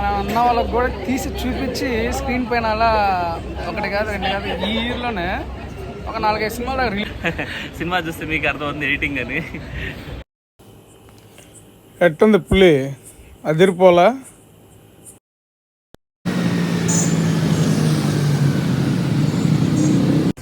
అన్న వాళ్ళకి కూడా తీసి చూపించి స్క్రీన్ పైన అలా ఒకటి కాదు రెండు కాదు ఈ ఇయర్లోనే ఒక నాలుగైదు సినిమాలు సినిమా చూస్తే మీకు అర్థమవుతుంది ఎడిటింగ్ అని. ఎట్టుంది పులి? అదిరిపోలా?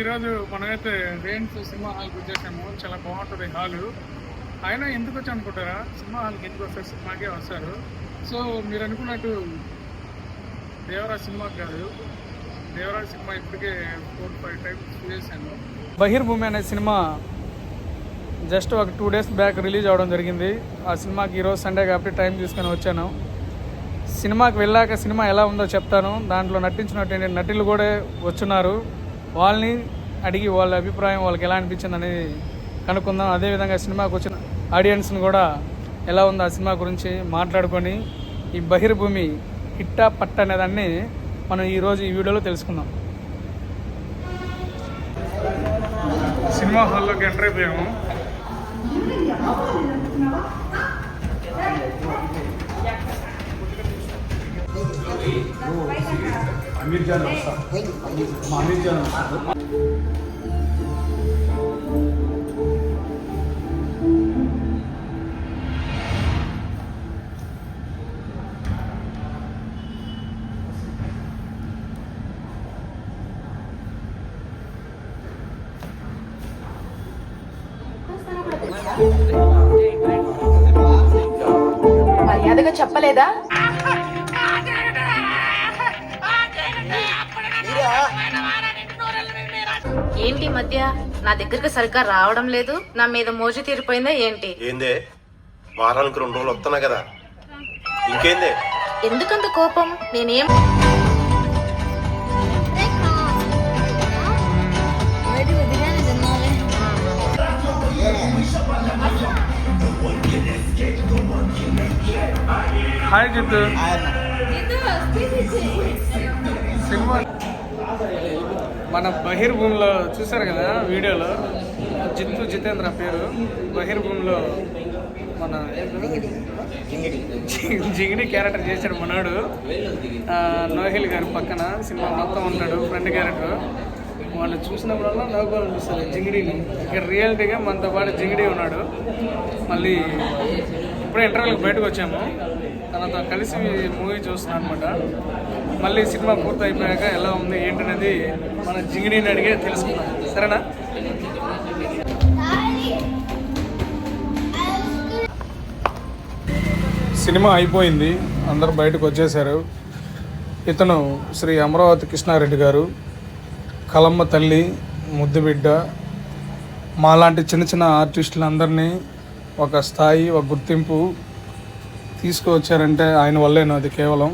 ఈరోజు మనమైతే రేన్స్ సినిమా హాల్కి వచ్చేసాము. చాలా బాగుంటుంది హాలు. అయినా ఎందుకు వచ్చి అనుకుంటారా సినిమా హాల్కి ఎందుకు వస్తారు? సినిమాకే వస్తారు. సో మీరు అనుకున్నట్టు దేవరాజ్ సినిమా కాదు. దేవరాజ్ సినిమా ఇప్పటికే ఫోర్ ఫైవ్ టైమ్స్ చేశాను బహిర్భూమి అనే సినిమా జస్ట్ ఒక టూ డేస్ బ్యాక్ రిలీజ్ అవ్వడం జరిగింది. ఆ సినిమాకి ఈరోజు సండే కాబట్టి టైం తీసుకొని వచ్చాను. సినిమాకి వెళ్ళాక సినిమా ఎలా ఉందో చెప్తాను. దాంట్లో నటించినటువంటి నటులు కూడా వచ్చున్నారు. వాళ్ళని అడిగి వాళ్ళ అభిప్రాయం వాళ్ళకి ఎలా అనిపించింది అనేది కనుక్కుందాం. అదేవిధంగా సినిమాకి వచ్చిన ఆడియన్స్ని కూడా ఎలా ఉందో ఆ సినిమా గురించి మాట్లాడుకొని ఈ బహిర్భూమి హిట్టా పట్ట అనేదాన్ని మనం ఈరోజు ఈ వీడియోలో తెలుసుకుందాం. సినిమా హాల్లోకి ఎంటర్ అయిపోయాము. మర్యాదగా చెప్పలేదా? ఏంటి మధ్య నా దగ్గరికి సరిగ్గా రావడం లేదు? నా మీద మోజు తీరిపోయిందా ఏంటి? ఏందే? వారానికి రెండు రోజులు వస్తున్నా కదా. ఇంకేందే? ఎందుకంత కోపం? నేనేం హాయ్ జిత్. సినిమా. మన బహిర్భూమిలో చూసారు కదా వీడియోలో? జిత్తు జితేంద్ర పేరు. బహిర్భూమిలో మన జిగిడి క్యారెక్టర్ చేశాడు మనోడు. ఆ, నోహిల్ గారి పక్కన సినిమా మొత్తం ఉంటాడు ఫ్రెండ్ క్యారెక్టర్. వాళ్ళు చూసినప్పుడల్లా నవ్వు అనిపిస్తుంది జింగిడీని ఇక్కడ రియాలిటీగా మనతో పాటు జింగిడీ ఉన్నాడు. మళ్ళీ ఇప్పుడే ఇంటర్వ్యూకి బయటకు వచ్చాము. తనతో కలిసి మూవీ చూస్తున్నాను అనమాట మళ్ళీ సినిమా పూర్తి అయిపోయాక ఎలా ఉంది ఏంటనేది మన జింగిడిని అడిగే తెలుసుకుందాం. సరేనా? సినిమా అయిపోయింది. అందరు బయటకు వచ్చేసారు ఇతను శ్రీ అమరావతి కృష్ణారెడ్డి గారు. కలమ్మ తల్లి ముద్దుబిడ్డ మాలాంటి చిన్న చిన్న ఆర్టిస్టులందరినీ ఒక స్థాయి ఒక గుర్తింపు తీసుకువచ్చారంటే ఆయన వల్లేను అది కేవలం.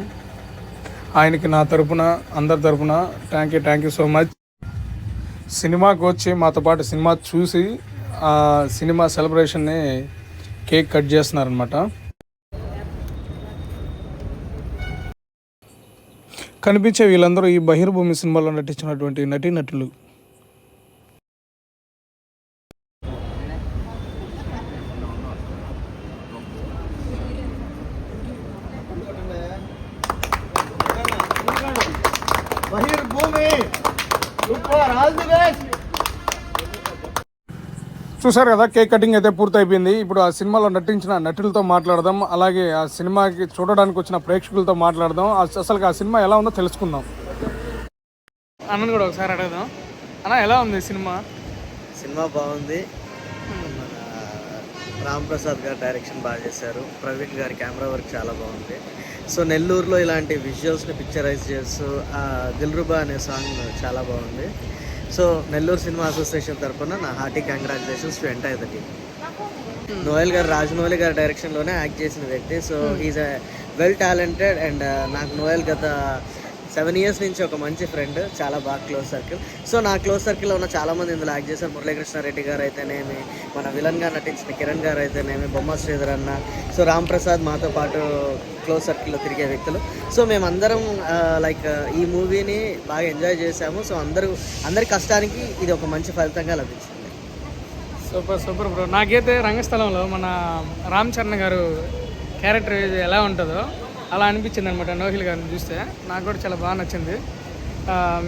ఆయనకి నా తరపున అందరి తరపున thank you thank you so much సినిమాకి వచ్చి మాతో పాటు సినిమా చూసి ఆ సినిమా సెలబ్రేషన్ని కేక్ కట్ చేస్తున్నారనమాట కనిపించే వీళ్ళందరూ ఈ బహిర్భూమి సినిమాలో నటించినటువంటి నటీనటులు. చూసారు కదా కేక్ కటింగ్ అయితే పూర్తయిపోయింది. ఇప్పుడు ఆ సినిమాలో నటించిన నటులతో మాట్లాడదాం అలాగే ఆ సినిమాకి చూడడానికి వచ్చిన ప్రేక్షకులతో మాట్లాడదాం. అస- అసలు ఆ సినిమా ఎలా ఉందో తెలుసుకుందాం. అన్నను కూడా ఒకసారి అడుగుదాం. అన్న ఎలా ఉంది సినిమా? సినిమా బాగుంది. రామ్ ప్రసాద్ గారు డైరెక్షన్ బాగా చేశారు. ప్రవీణ్ గారి కెమెరా వర్క్ చాలా బాగుంది. సో నెల్లూరులో ఇలాంటి విజువల్స్ని పిక్చరైజ్ చేస్తూ ఆ దిల్రుబా అనే సాంగ్ చాలా బాగుంది. సో నెల్లూరు సినిమా అసోసియేషన్ తరఫున నా hearty congratulations to entire the team Noel garu Raj Noel గారి డైరెక్షన్లోనే యాక్ట్ చేసిన వ్యక్తి. So a well talented and నాకు నోయల్ గత సెవెన్ ఇయర్స్ నుంచి ఒక మంచి ఫ్రెండ్ చాలా బాగా క్లోజ్ సర్కిల్ సో నా క్లోజ్ సర్కిల్లో ఉన్న చాలా మంది ఇందులో యాక్ట్ చేశారు. మురళీకృష్ణారెడ్డి గారు అయితేనేమి మన విలన్గా నటించిన కిరణ్ గారు అయితేనేమి బొమ్మ శ్రీధర్ అన్న సో రామ్ ప్రసాద్ మాతో పాటు క్లోజ్ సర్కిల్లో తిరిగే వ్యక్తులు. సో మేమందరం లైక్ ఈ మూవీని బాగా ఎంజాయ్ చేశాము. సో అందరూ అందరి కష్టానికి ఇది ఒక మంచి ఫలితంగా లభించింది. Super super bro. నాకైతే రంగస్థలంలో మన రామ్ చరణ్ గారు క్యారెక్టర్ ఎలా ఉంటుందో అలా అనిపించింది అనమాట నోహిల్ గారిని చూస్తే. నాకు కూడా చాలా బాగా నచ్చింది.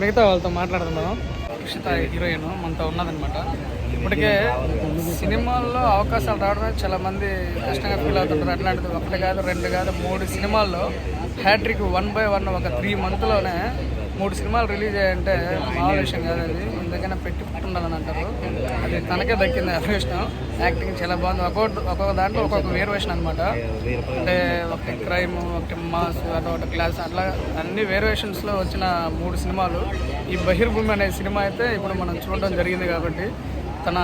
మిగతా వాళ్ళతో మాట్లాడుతున్నాం రక్షిత హీరోయిన్ మనతో ఉన్నదనమాట ఇప్పటికే సినిమాల్లో అవకాశాలు రావడమే చాలా మంది కష్టంగా ఫీల్ అవుతుంటారు. అట్లాంటిది ఒకటి కాదు రెండు కాదు మూడు సినిమాల్లో హ్యాట్రిక్ వన్ బై వన్ ఒక త్రీ మంత్లోనే మూడు సినిమాలు రిలీజ్ అయ్యంటే మామూలు విషయం కాదు అది ఎందుకైనా పెట్టి పుట్టుండాలని అంటారు. అది తనకే దక్కింది అదృష్టం యాక్టింగ్ చాలా బాగుంది. ఒక్కొక్క ఒక్కొక్క దాంట్లో ఒక్కొక్క వేరియేషన్ అనమాట అంటే ఒకటి క్రైమ్ ఒకటి మాస్ అట్లా ఒకటి క్లాస్ అట్లా అన్ని వేరియేషన్స్లో వచ్చిన మూడు సినిమాలు. ఈ బహిర్భూమి అనే సినిమా అయితే ఇప్పుడు మనం చూడడం జరిగింది కాబట్టి తన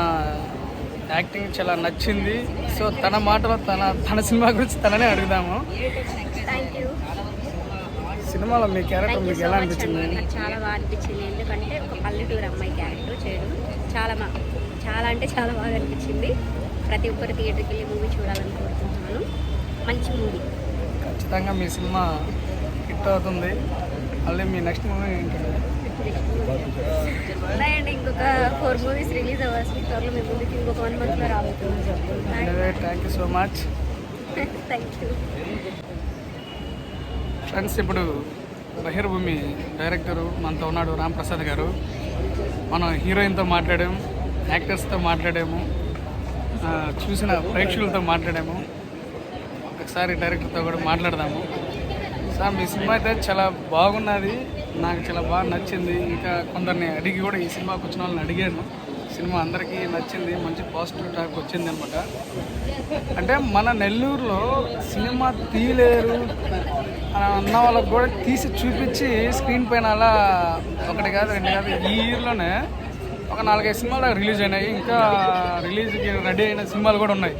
యాక్టింగ్ చాలా నచ్చింది. సో తన మాటలో తన తన సినిమా గురించి తననే అడుగుదాము. సినిమాలో మీ క్యారెక్టర్ మీకు ఎలా అనిపించింది? చాలా బాగా అనిపించింది. ఎందుకంటే ఒక పల్లెటూరు అమ్మాయి క్యారెక్టర్ చేయడం చాలా చాలా అంటే చాలా బాగా అనిపించింది. ప్రతి ఒక్కరు థియేటర్కి వెళ్ళి మూవీ చూడాలని కోరుకుంటున్నాను. మంచి మూవీ ఖచ్చితంగా మీ సినిమా హిట్ అవుతుంది. మళ్ళీ మీ నెక్స్ట్ మూవీ ఏంటి? ఉన్నాయండి ఇంకొక ఫోర్ మూవీస్ రిలీజ్ అవ్వాల్సి త్వరలో మీ ముందుకి ఇంకొక వన్ మంత్లో రాబోతున్నాం thank you so much thank you friends ఇప్పుడు బహిర్భూమి డైరెక్టరు మనతో ఉన్నాడు రామ్ ప్రసాద్ గారు. మనం హీరోయిన్తో మాట్లాడాము యాక్టర్స్తో మాట్లాడాము చూసిన ప్రేక్షకులతో మాట్లాడాము. ఒకసారి డైరెక్టర్తో కూడా మాట్లాడదాము. సార్ మీ సినిమా అయితే చాలా బాగున్నది. నాకు చాలా బాగా నచ్చింది. ఇంకా కొందరిని అడిగి కూడా ఈ సినిమాకి వచ్చిన వాళ్ళని అడిగాను. సినిమా అందరికీ నచ్చింది మంచి పాజిటివ్ టాక్ వచ్చింది అనమాట అంటే మన నెల్లూరులో సినిమా తీయలేరు అని అన్న వాళ్ళకి కూడా తీసి చూపించి స్క్రీన్ పైన అలా ఒకటి కాదు రెండు కాదు ఈ ఇయర్లోనే ఒక నాలుగైదు సినిమాలు రిలీజ్ అయినాయి. ఇంకా రిలీజ్కి రెడీ అయిన సినిమాలు కూడా ఉన్నాయి.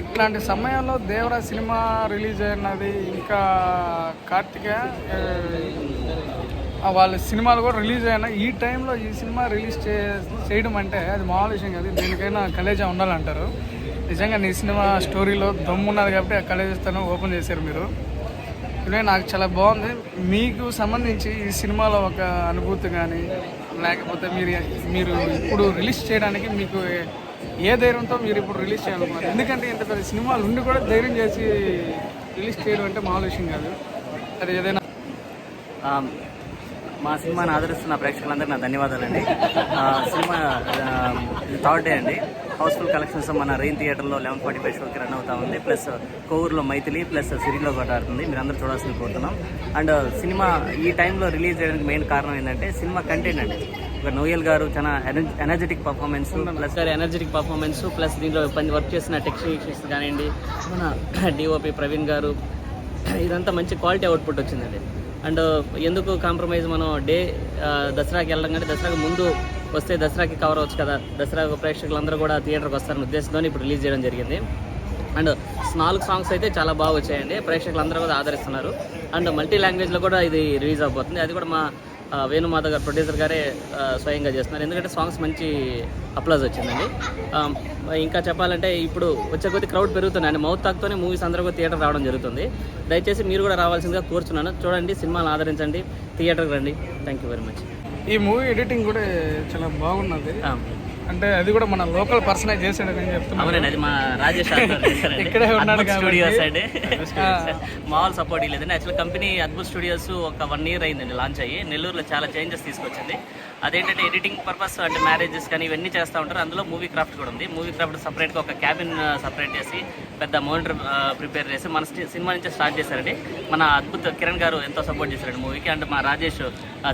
ఇట్లాంటి సమయంలో దేవరా సినిమా రిలీజ్ అయినది ఇంకా కార్తిక వాళ్ళ సినిమాలు కూడా రిలీజ్ అయిన ఈ టైంలో ఈ సినిమా రిలీజ్ చే చేయడం అంటే అది మామూలు విషయం కాదు. దీనికైనా కలేజా ఉండాలంటారు. నిజంగా నీ సినిమా స్టోరీలో దమ్ము ఉన్నది కాబట్టి ఆ కలేజాను ఓపెన్ చేశారు మీరు. ఇవే నాకు చాలా బాగుంది. మీకు సంబంధించి ఈ సినిమాలో ఒక అనుభూతి కానీ లేకపోతే మీరు మీరు ఇప్పుడు రిలీజ్ చేయడానికి మీకు ఏ ధైర్యంతో మీరు ఇప్పుడు రిలీజ్ చేయాలనుకున్నారు? ఎందుకంటే ఇంత పెద్ద సినిమాలు ఉండి కూడా ధైర్యం చేసి రిలీజ్ చేయడం అంటే మామూలు విషయం కాదు. అది ఏదైనా మా సినిమాని ఆదరిస్తున్న ప్రేక్షకులందరికీ నా ధన్యవాదాలండి. సినిమా థర్డ్ డే అండి. హౌస్ఫుల్ కలెక్షన్స్ మన రెయిన్ థియేటర్లో లెవెన్ ఫార్టీ ఫైవ్ షోకి రన్ అవుతా ఉంది. ప్లస్ కోవూరులో మైథిలి ప్లస్ సిరిలో కూడా ఆడుతుంది. మీరు అందరూ చూడాల్సింది కోరుతున్నాం. అండ్ సినిమా ఈ టైంలో రిలీజ్ చేయడానికి మెయిన్ కారణం ఏంటంటే సినిమా కంటెంట్ అండి. ఒక నోయల్ గారు చాలా energetic performance plus garu energetic performance plus దీంట్లో పని వర్క్ చేసిన టెక్నీషియన్స్ కానివ్వండి మన డిఓపి ప్రవీణ్ గారు ఇదంతా మంచి క్వాలిటీ అవుట్పుట్ వచ్చిందండి. అండ్ ఎందుకు కాంప్రమైజ్ మనం డే దసరాకి వెళ్ళడం కంటే దసరాకి ముందు వస్తే దసరాకి కవర్ అవ్వచ్చు కదా. దసరా ప్రేక్షకులందరూ కూడా థియేటర్కి వస్తారనే ఉద్దేశంతో ఇప్పుడు రిలీజ్ చేయడం జరిగింది. అండ్ నాలుగు సాంగ్స్ అయితే చాలా బాగా వచ్చాయండి. ప్రేక్షకులందరూ కూడా ఆదరిస్తున్నారు. అండ్ మల్టీ లాంగ్వేజ్లో కూడా ఇది రిలీజ్ అవబోతుంది. అది కూడా మా వేణుమాధ గారు ప్రొడ్యూసర్ గారే స్వయంగా చేస్తున్నారు. ఎందుకంటే సాంగ్స్ మంచి అప్లాజ్ వచ్చిందండి. ఇంకా చెప్పాలంటే ఇప్పుడు వచ్చే కొద్ది క్రౌడ్ పెరుగుతుంది అండి మౌత్ తాక్తోనే మూవీస్ అందరూ కూడా థియేటర్ రావడం జరుగుతుంది. దయచేసి మీరు కూడా రావాల్సిందిగా కోరుచున్నాను. చూడండి సినిమాలు ఆదరించండి థియేటర్కి రండి. థ్యాంక్ యూ వెరీ మచ్ ఈ మూవీ ఎడిటింగ్ కూడా చాలా బాగున్నది. అంటే అది కూడా మన లోకల్ పర్సనే చేశాడని చెప్తున్నాను అవునండి అది మా రాజేష్ ఇక్కడే ఉన్నాడు. స్టూడియోస్ అండి. మామూలు సపోర్ట్ లేదండి. యాక్చువల్ కంపెనీ అద్భుత్ స్టూడియోస్ ఒక వన్ ఇయర్ అయిందండి లాంచ్ అయ్యి. నెల్లూరులో చాలా చేంజెస్ తీసుకొచ్చింది. అదేంటంటే ఎడిటింగ్ పర్పస్ అంటే మ్యారేజెస్ కానీ ఇవన్నీ చేస్తూ ఉంటారు. అందులో మూవీ క్రాఫ్ట్ కూడా ఉంది. మూవీ క్రాఫ్ట్ సపరేట్గా ఒక క్యాబిన్ సపరేట్ చేసి పెద్ద మోనిటర్ ప్రిపేర్ చేసి మన సినిమా నుంచి స్టార్ట్ చేశారండి. మన అద్భుత్ కిరణ్ గారు ఎంతో సపోర్ట్ చేశారండి మూవీకి అండ్ మా రాజేష్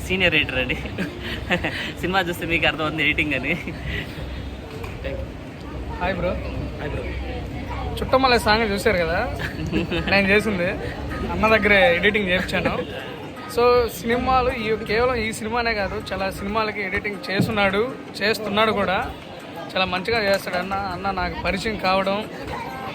సీనియర్ ఎడిటర్ అండి. సినిమా చూస్తే మీకు అర్థమవుతుంది ఎడిటింగ్ అని. Hi bro hi bro Chuttamalle song చూశారు కదా? నేను చేసింది. అన్న దగ్గరే ఎడిటింగ్ చేయించాను సో సినిమాలు ఈ కేవలం ఈ సినిమానే కాదు చాలా సినిమాలకి ఎడిటింగ్ చేస్తున్నాడు చేస్తున్నాడు కూడా. చాలా మంచిగా చేస్తాడు అన్న అన్న నాకు పరిచయం కావడం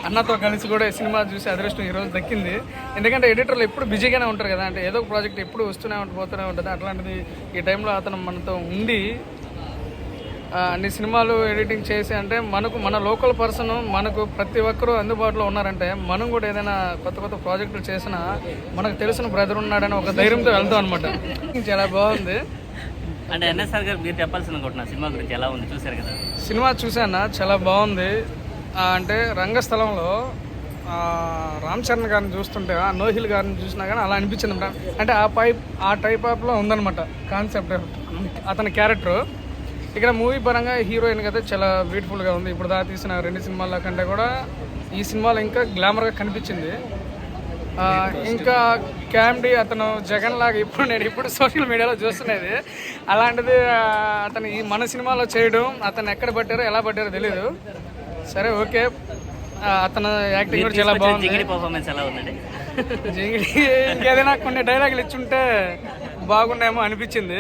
అన్నతో కలిసి కూడా సినిమా చూసి అదృష్టం ఈరోజు దక్కింది. ఎందుకంటే ఎడిటర్లు ఎప్పుడు బిజీగానే ఉంటారు కదా అంటే ఏదో ఒక ప్రాజెక్ట్ ఎప్పుడు వస్తూనే ఉంటుంది పోతూనే ఉంటుంది. అట్లాంటిది ఈ టైంలో అతను మనతో ఉండి అన్ని సినిమాలు ఎడిటింగ్ చేసి అంటే మనకు మన లోకల్ పర్సన్ మనకు ప్రతి ఒక్కరూ అందుబాటులో ఉన్నారంటే మనం కూడా ఏదైనా కొత్త కొత్త ప్రాజెక్టులు చేసినా మనకు తెలిసిన బ్రదర్ ఉన్నాడని ఒక ధైర్యంతో వెళ్తాం అనమాట చాలా బాగుంది. అంటే ఎన్ఎస్ఆర్ గారు మీరు చెప్పాల్సింది అనుకుంటున్నా సినిమా గురించి ఎలా ఉంది? చూశారు కదా? సినిమా చూసానా చాలా బాగుంది. అంటే రంగస్థలంలో రామ్ చరణ్ గారిని చూస్తుంటే ఆ నోహిల్ గారిని చూసినా కానీ అలా అనిపించింది అనమాట అంటే ఆ పైప్ ఆ టైప్ ఆఫ్లో ఉందనమాట కాన్సెప్ట్. అతని క్యారెక్టర్. ఇక్కడ మూవీ పరంగా హీరోయిన్ అయితే చాలా బ్యూటిఫుల్గా ఉంది. ఇప్పుడు దాకా తీసిన రెండు సినిమాల కంటే కూడా ఈ సినిమాలో ఇంకా గ్లామర్గా కనిపించింది. ఇంకా క్యామ్డీ అతను జగన్ లాగా ఇప్పుడు నేను ఇప్పుడు సోషల్ మీడియాలో చూస్తున్నది. అలాంటిది అతను ఈ మన సినిమాలో చేయడం అతను ఎక్కడ పట్టారో ఎలా పట్టారో తెలియదు సరే ఓకే. అతను యాక్టింగ్ కూడా చాలా బాగుంది. జిగిడి పర్ఫార్మెన్స్ ఎలా ఉందండి? జింగిడి ఇంకేదైనా కొన్ని డైలాగులు ఇచ్చుంటే బాగున్నాయేమో అనిపించింది.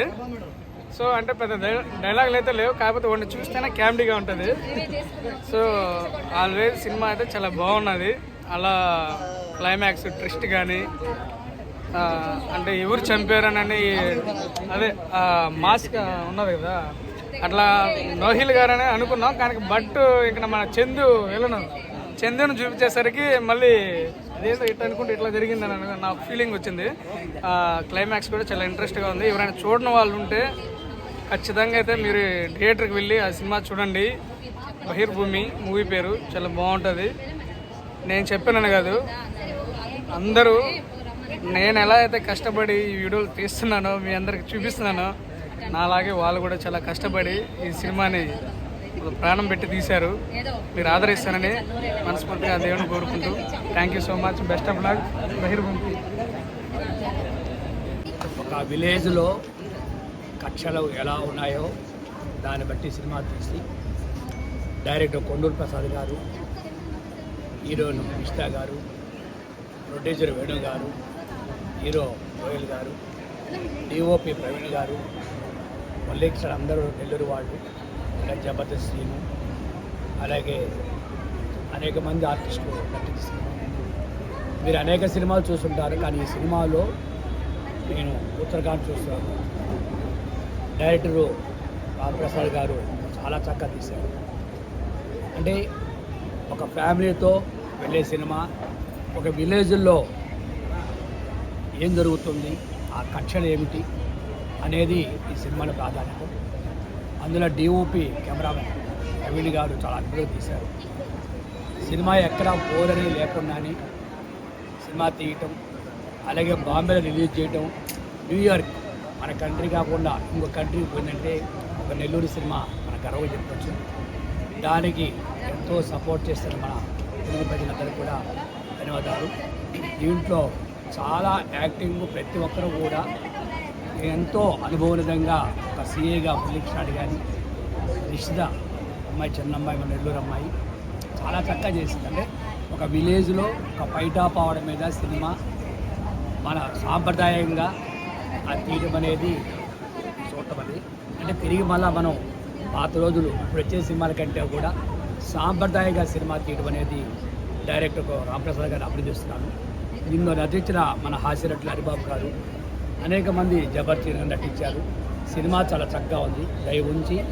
సో అంటే పెద్ద డై- డైలాగులు అయితే లేవు కాకపోతే వాడిని చూస్తేనే క్యామ్డీగా ఉంటుంది. సో ఆల్వేస్ సినిమా అయితే చాలా బాగున్నది. అలా క్లైమాక్స్ ట్విస్ట్ కానీ అంటే ఎవరు చంపారనని అదే మాస్క్ ఉన్నది కదా. అట్లా నోహిల్ గారని అనుకున్నాం కానీ బట్ ఇక్కడ మన చందు వెళ్ళను. చందును చూపించేసరికి మళ్ళీ అదేదో ఇట్లా అనుకుంటే ఇట్లా జరిగిందని అను- నా ఫీలింగ్ వచ్చింది. ఆ, క్లైమాక్స్ కూడా చాలా ఇంట్రెస్ట్గా ఉంది. ఎవరైనా చూడని వాళ్ళు ఉంటే ఖచ్చితంగా అయితే మీరు థియేటర్కి వెళ్ళి ఆ సినిమా చూడండి. బహిర్భూమి మూవీ పేరు చాలా బాగుంటుంది. నేను చెప్పానని కాదు. అందరూ నేను ఎలా అయితే కష్టపడి ఈ వీడియోలు తీస్తున్నానో మీ అందరికి చూపిస్తున్నానో నాలాగే వాళ్ళు కూడా చాలా కష్టపడి ఈ సినిమాని ప్రాణం పెట్టి తీశారు. మీరు ఆదరిస్తానని మనస్ఫూర్తిగా ఆ దేవుని కోరుకుంటూ thank you so much best of luck Bahirbhumi ఒక విలేజ్లో కక్షలు ఎలా ఉన్నాయో దాన్ని బట్టి సినిమా తీసి డైరెక్టర్ కొండూరు ప్రసాద్ గారు హీరోయిన్ కృష్ణ గారు ప్రొడ్యూసర్ వేణు గారు హీరో రోయల్ గారు డిఓపి ప్రవీణ్ గారు మల్లేశ్వర్ అందరూ నెల్లూరు వాళ్ళు అలాగే జబర్దస్త్ శ్రీను అలాగే అనేక మంది ఆర్టిస్టులు నటిస్తున్నారు సినిమా. మీరు అనేక సినిమాలు చూస్తుంటారు కానీ ఈ సినిమాలో నేను ఉత్తరాఖండ్ చూస్తాను. డైరెక్టరు రామప్రసాద్ గారు చాలా చక్కగా తీశారు. అంటే ఒక ఫ్యామిలీతో వెళ్ళే సినిమా ఒక విలేజ్లో ఏం జరుగుతుంది ఆ కక్షలు ఏమిటి అనేది ఈ సినిమాలో ప్రాధాన్యత. అందులో డిఓపి కెమెరామెన్ నవీన్ గారు చాలా అద్భుతంగా తీశారు. సినిమా ఎక్కడా బోరని లేకుండా సినిమా తీయటం అలాగే బాంబేలో రిలీజ్ చేయటం న్యూయార్క్ మన కంట్రీ కాకుండా ఇంకో కంట్రీ పోయిందంటే ఒక నెల్లూరు సినిమా మన గర్వంగా చెప్పచ్చు దానికి ఎంతో సపోర్ట్ చేస్తున్న మన తెలుగు ప్రజలందరూ కూడా ధన్యవాదాలు. దీంట్లో చాలా యాక్టింగ్ ప్రతి ఒక్కరూ కూడా ఎంతో అనుభవనిధంగా ఒక సీఏగా మురళీకృష్ణాడు కానీ నిషిద అమ్మాయి చిన్న అమ్మాయి మన నెల్లూరు అమ్మాయి చాలా చక్కగా చేసింది. అంటే ఒక విలేజ్లో ఒక పైటాప్ అవడం మీద సినిమా మన సాంప్రదాయంగా ఆ తీయడం అనేది చూడటం అంటే తిరిగి మళ్ళీ మనం పాత రోజులు ఇప్పుడు వచ్చే సినిమాల కంటే కూడా సాంప్రదాయంగా సినిమా తీయడం అనేది డైరెక్టర్ రామప్రసాద్ అభివృద్ధి అభినందిస్తున్నాను దీనిలో నటించిన మన హాస్యనటులు హరిబాబు గారు అనేక మంది జబర్దస్త్ నటించారు. సినిమా చాలా చక్కగా ఉంది. దయ ఉంచి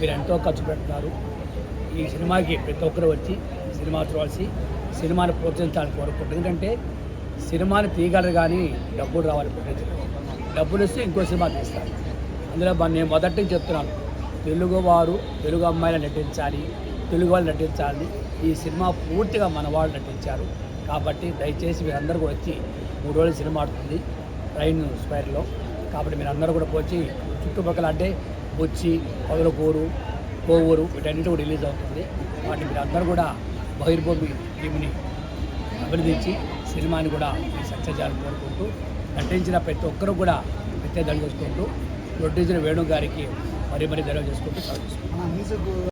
మీరు ఎంతో ఖర్చు పెడుతున్నారు. ఈ సినిమాకి ప్రతి ఒక్కరు వచ్చి సినిమా చూడాల్సి సినిమాని ప్రోత్సహించాలని కోరుకుంటుంది ఎందుకంటే సినిమాని తీయగలరు కానీ డబ్బులు రావాలి ప్రజలు. డబ్బులు ఇస్తే ఇంకో సినిమా తీస్తారు. అందులో నేను మొదటి నుంచి చెప్తున్నాను. తెలుగు వారు తెలుగు అమ్మాయిలు నటించాలి తెలుగు వాళ్ళు నటించాలి. ఈ సినిమా పూర్తిగా మన వాళ్ళు నటించారు. కాబట్టి దయచేసి మీరందరూ కూడా వచ్చి మూడు రోజులు సినిమా ఆడుతుంది. ట్రైన్ స్క్వేర్లో. కాబట్టి మీరు అందరూ కూడా పోచి చుట్టుపక్కల అంటే వచ్చి పొదలకూరు కోవూరు వీటన్నిటి కూడా రిలీజ్ అవుతుంది. వాటిని మీరు అందరూ కూడా బహిర్భూమి టీమ్ని అభినందించి సినిమాని కూడా మీ సక్సెస్ చేయాలని కోరుకుంటూ నటించిన ప్రతి ఒక్కరూ కూడా ప్రత్యేక ధన్యవాదాలు చేసుకుంటూ ప్రొడ్యూసర్ వేణు గారికి మరీ మరీ ధన్యవాదాలు చేసుకుంటూ సెలవు